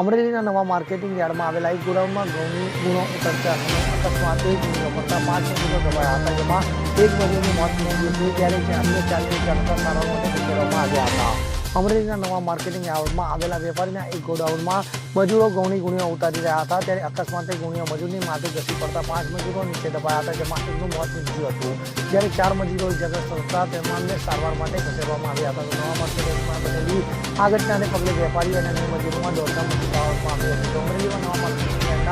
અમરેલીના નવા માર્કેટિંગ યાર્ડમાં આવેલા એક ગોડાઉનમાં ઘઉંની ગુણો ઉતરતા અકસ્માતે ગુણો પડતા પાંચ મજૂરો દબાયા હતા. જેમાં એક મજૂરનું મોત નીપજ્યું હતું ત્યારે અન્ય ચારને ચારતા સારવાર માટે આવ્યા હતા. અમરેલીના નવા માર્કેટિંગ યાર્ડમાં આવેલા વેપારીના એક ગોડાઉનમાં મજૂરો ઘઉંની ગુણીઓ ઉતારી રહ્યા હતા ત્યારે અકસ્માતે ગુણીઓ મજૂરની માથે ઘસી પડતા પાંચ મજૂરો નીચે દબાયા હતા, જેમાં એકનું મોત નીપજ્યું હતું. જ્યારે ચાર મજૂરો ઇજાગ્રસ્ત સંસ્થા તેમને સારવાર માટે ખસેડવામાં આવ્યા હતા. નવા માર્કેટિંગમાં બનેલી આ ઘટનાને પગલે વેપારીઓ અને અન્ય મજૂરોમાં દોડધામ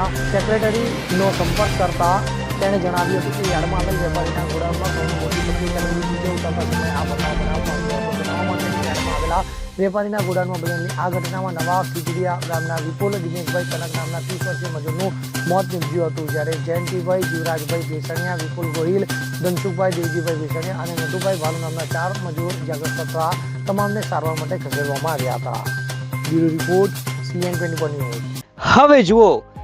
યાર્ડના સેક્રેટરીનો સંપર્ક કરતા તેણે જણાવ્યું હતું કે યાર્ડમાં આવેલ વેપારીના ગોડાઉનમાં ઘણી મોટી પ્રક્રિયા નીચે ઉતરતા સમયે આ બનાવ માર્કેટિંગ યાર્ડમાં આવેલા. વેપારીના ગોડાઉનમાં બનેલી આ ઘટનામાં નવા ખીજડીયા ગામના વિપુલ, દિનેશભાઈ કનક નામના ત્રીસ વર્ષીય મજૂરનું મોત નીપજ્યું હતું. જ્યારે જયંતિભાઈ, જીવરાજભાઈ દેસણિયા વિપુલ ગોહિલ, ધનસુખભાઈ, દેવજીભાઈ દેસણિયા અને નટુભાઈ ભાલુ નામના ચાર મજૂર જાગૃત થતા તમામને સારવાર માટે ખસેડવામાં આવ્યા હતા. Bureau report CN twenty news. હવે જુઓ